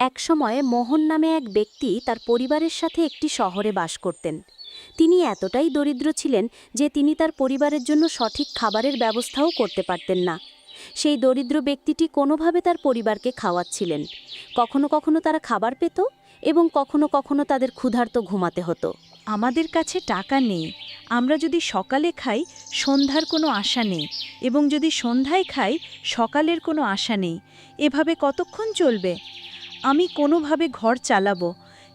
একসময় মোহন নামে এক ব্যক্তি তার পরিবারের সাথে একটি শহরে বাস করতেন। তিনি এতটাই দরিদ্র ছিলেন যে তিনি তার পরিবারের জন্য সঠিক খাবারের ব্যবস্থাও করতে পারতেন না। সেই দরিদ্র ব্যক্তিটি কোনোভাবে তার পরিবারকে খাওয়াচ্ছিলেন। কখনো কখনো তারা খাবার পেত এবং কখনো কখনো তাদের ক্ষুধার্ত ঘুমাতে হতো। আমাদের কাছে টাকা নেই। আমরা যদি সকালে খাই, সন্ধ্যার কোনো আশা নেই এবং যদি সন্ধ্যায় খাই, সকালের কোনো আশা নেই। এভাবে কতক্ষণ চলবে? আমি কোনোভাবে ঘর চালাবো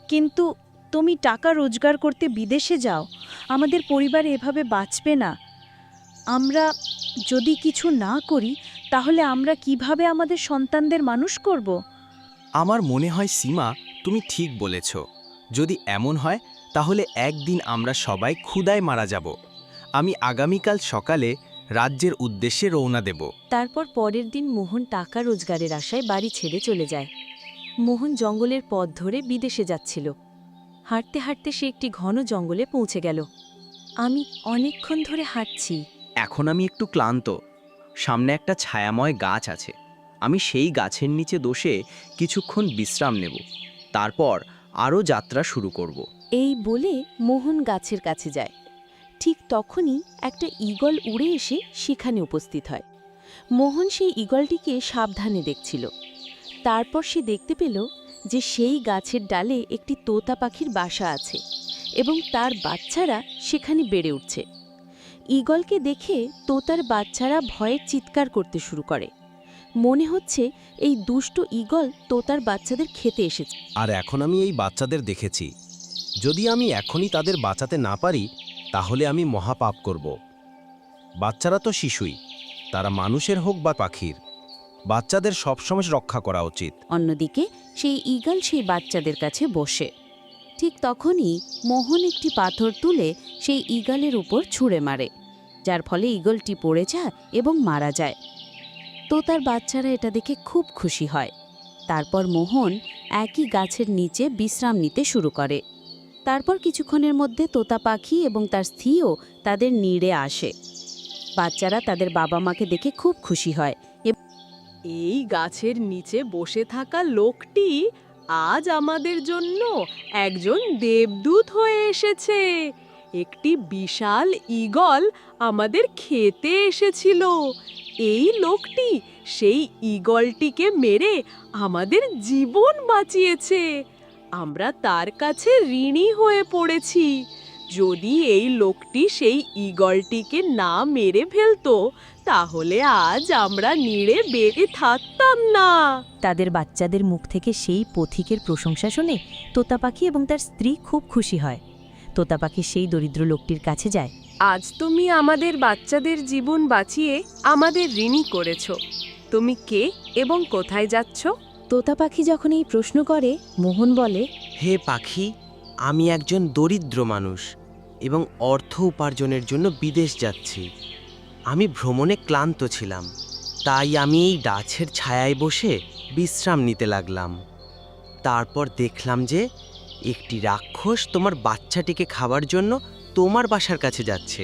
কিন্তু তুমি টাকা রোজগার করতে বিদেশে যাও আমাদের পরিবার এভাবে বাঁচবে না। আমরা যদি কিছু না করি তাহলে আমরা কীভাবে আমাদের সন্তানদের মানুষ করব? আমার মনে হয় সীমা তুমি ঠিক বলেছ। যদি এমন হয় তাহলে একদিন আমরা সবাই ক্ষুদায় মারা যাব। আমি আগামীকাল সকালে রাজ্যের উদ্দেশ্যে রওনা দেব। তারপর পরের দিন মোহন টাকা রোজগারের আশায় বাড়ি ছেড়ে চলে যায়। মোহন জঙ্গলের পথ ধরে বিদেশে যাচ্ছিল। হাঁটতে হাঁটতে সে একটি ঘন জঙ্গলে পৌঁছে গেল। আমি অনেকক্ষণ ধরে হাঁটছি। এখন আমি একটু ক্লান্ত। সামনে একটা ছায়াময় গাছ আছে। আমি সেই গাছের নিচে দোষে কিছুক্ষণ বিশ্রাম নেব। তারপর আরও যাত্রা শুরু করব। এই বলে মোহন গাছের কাছে যায়। ঠিক তখনই একটা ঈগল উড়ে এসে সেখানে উপস্থিত হয়। মোহন সেই ঈগলটিকে সাবধানে দেখছিল। তারপর সে দেখতে পেল যে সেই গাছের ডালে একটি তোতা পাখির বাসা আছে এবং তার বাচ্চারা সেখানে বেড়ে উঠছে। ঈগলকে দেখে তোতার বাচ্চারা ভয়ের চিৎকার করতে শুরু করে। মনে হচ্ছে এই দুষ্ট ঈগল তোতার বাচ্চাদের খেতে এসেছে। আর এখন আমি এই বাচ্চাদের দেখেছি। যদি আমি এখনই তাদের বাঁচাতে না পারি, তাহলে আমি মহাপাপ করব। বাচ্চারা তো শিশুই, তারা মানুষের হোক বা পাখির। বাচ্চাদের সবসময় রক্ষা করা উচিত। অন্যদিকে, সেই ঈগল সেই বাচ্চাদের কাছে বসে। ঠিক তখনই মোহন একটি পাথর তুলে সেই ঈগলের উপর ছুঁড়ে মারে, যার ফলে ঈগলটি পড়ে যায় এবং মারা যায়। তো তার বাচ্চারা এটা দেখে খুব খুশি হয়। তারপর মোহন একই গাছের নিচে বিশ্রাম নিতে শুরু করে। তারপর কিছুক্ষণের মধ্যে তোতা পাখি এবং তার স্ত্রীও তাদের নিড়ে আসে। বাচ্চারা তাদের বাবা মাকে দেখে খুব খুশি হয়। এই গাছের নিচে বসে থাকা লোকটি আজ আমাদের জন্য একজন দেবদূত হয়ে এসেছে। একটি বিশাল ঈগল আমাদের খেতে এসেছিল। এই লোকটি সেই ঈগলটিকে মেরে আমাদের জীবন বাঁচিয়েছে। আমরা তার কাছে ঋণী হয়ে পড়েছি। যদি এই লোকটি সেই ঈগলটিকে না মেরে ফেলতো তাহলে আজ আমরা নিড়ে বেড়ে থাকতাম না। তাদের বাচ্চাদের মুখ থেকে সেই পথিকের প্রশংসা শুনে তোতা পাখি এবং তার স্ত্রী খুব খুশি হয়। তোতা পাখি সেই দরিদ্র লোকটির কাছে যায়। আজ তুমি আমাদের বাচ্চাদের জীবন বাঁচিয়ে আমাদের ঋণী করেছ। তুমি কে এবং কোথায় যাচ্ছ? তোতা পাখি যখন এই প্রশ্ন করে মোহন বলে হে পাখি আমি একজন দরিদ্র মানুষ। এবং অর্থ উপার্জনের জন্য বিদেশ যাচ্ছি। আমি ভ্রমণে ক্লান্ত ছিলাম, তাই আমি এই গাছের ছায়ায় বসে বিশ্রাম নিতে লাগলাম। তারপর দেখলাম যে একটি রাক্ষস তোমার বাচ্চাটিকে খাবার জন্য তোমার বাসার কাছে যাচ্ছে।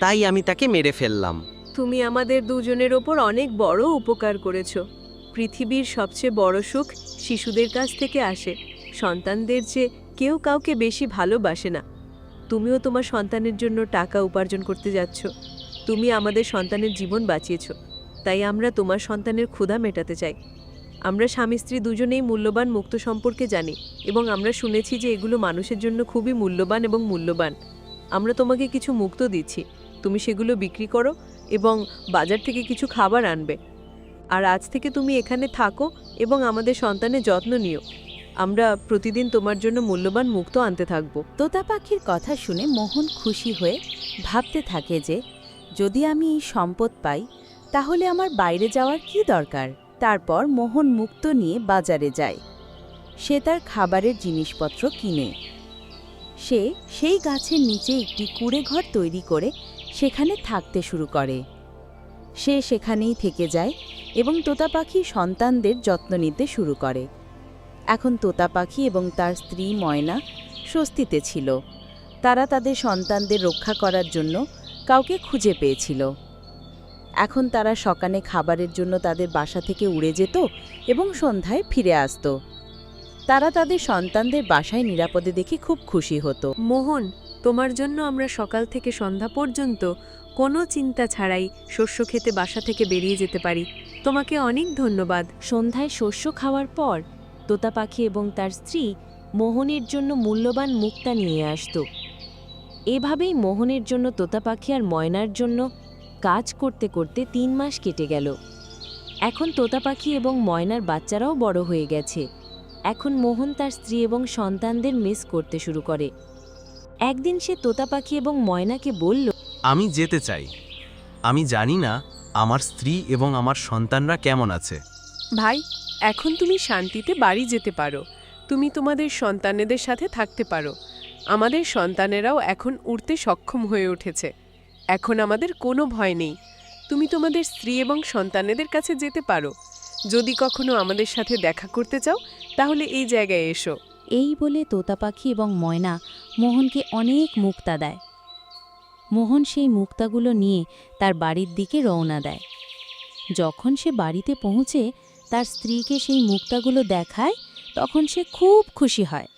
তাই আমি তাকে মেরে ফেললাম। তুমি আমাদের দুজনের ওপর অনেক বড় উপকার করেছ। পৃথিবীর সবচেয়ে বড় সুখ শিশুদের কাছ থেকে আসে। সন্তানদের চেয়ে কেউ কাউকে বেশি ভালোবাসে না। তুমিও তোমার সন্তানের জন্য টাকা উপার্জন করতে যাচ্ছ। তুমি আমাদের সন্তানের জীবন বাঁচিয়েছ। তাই আমরা তোমার সন্তানের ক্ষুধা মেটাতে চাই। আমরা স্বামী স্ত্রী দুজনেই মূল্যবান মুক্ত সম্পর্কে জানি এবং আমরা শুনেছি যে এগুলো মানুষের জন্য খুবই মূল্যবান এবং মূল্যবান। আমরা তোমাকে কিছু মুক্ত দিচ্ছি। তুমি সেগুলো বিক্রি করো এবং বাজার থেকে কিছু খাবার আনবে। আর আজ থেকে তুমি এখানে থাকো এবং আমাদের সন্তানের যত্ন নিও। আমরা প্রতিদিন তোমার জন্য মূল্যবান মুক্ত আনতে থাকব। তোতা পাখির কথা শুনে মোহন খুশি হয়ে ভাবতে থাকে যে, যদি আমি এই সম্পদ পাই, তাহলে আমার বাইরে যাওয়ার কি দরকার? তারপর মোহন মুক্ত নিয়ে বাজারে যায়। সে তার খাবারের জিনিসপত্র কিনে। সে সেই গাছের নিচে একটি কুড়ে ঘর তৈরি করে সেখানে থাকতে শুরু করে। সে সেখানেই থেকে যায় এবং তোতা পাখি সন্তানদের যত্ন নিতে শুরু করে। এখন তোতা পাখি এবং তার স্ত্রী ময়না স্বস্তিতে ছিল। তারা তাদের সন্তানদের রক্ষা করার জন্য কাউকে খুঁজে পেয়েছিল। এখন তারা সকালে খাবারের জন্য তাদের বাসা থেকে উড়ে যেত এবং সন্ধ্যায় ফিরে আসতো। তারা তাদের সন্তানদের বাসায় নিরাপদে দেখে খুব খুশি হতো। মোহন তোমার জন্য আমরা সকাল থেকে সন্ধ্যা পর্যন্ত কোনো চিন্তা ছাড়াই শস্য খেতে বাসা থেকে বেরিয়ে যেতে পারি। তোমাকে অনেক ধন্যবাদ। সন্ধ্যায় শস্য খাওয়ার পর তোতা পাখি এবং তার স্ত্রী মোহনের জন্য মূল্যবান মুক্তা নিয়ে আসত। এভাবেই মোহনের জন্য তোতা পাখি আর ময়নার জন্য কাজ করতে করতে তিন মাস কেটে গেল। এখন তোতা পাখি এবং ময়নার বাচ্চারাও বড় হয়ে গেছে। এখন মোহন তার স্ত্রী এবং সন্তানদের মিস করতে শুরু করে। একদিন সে তোতা পাখি এবং ময়নাকে বলল, আমি যেতে চাই। আমি জানি না আমার স্ত্রী এবং আমার সন্তানরা কেমন আছে। ভাই, এখন তুমি শান্তিতে বাড়ি যেতে পারো। তুমি তোমাদের সন্তানেদের সাথে থাকতে পারো। আমাদের সন্তানেরাও এখন উড়তে সক্ষম হয়ে উঠেছে। এখন আমাদের কোনো ভয় নেই। তুমি তোমাদের স্ত্রী এবং সন্তানেদের কাছে যেতে পারো। যদি কখনো আমাদের সাথে দেখা করতে চাও, তাহলে এই জায়গায় এসো। এই বলে তোতা পাখি এবং ময়না মোহনকে অনেক মুক্তা দেয়। মোহন সেই মুক্তাগুলো নিয়ে তার বাড়ির দিকে রওনা দেয়। যখন সে বাড়িতে পৌঁছে তার স্ত্রীকে সেই মুক্তাগুলো দেখায় তখন সে খুব খুশি হয়।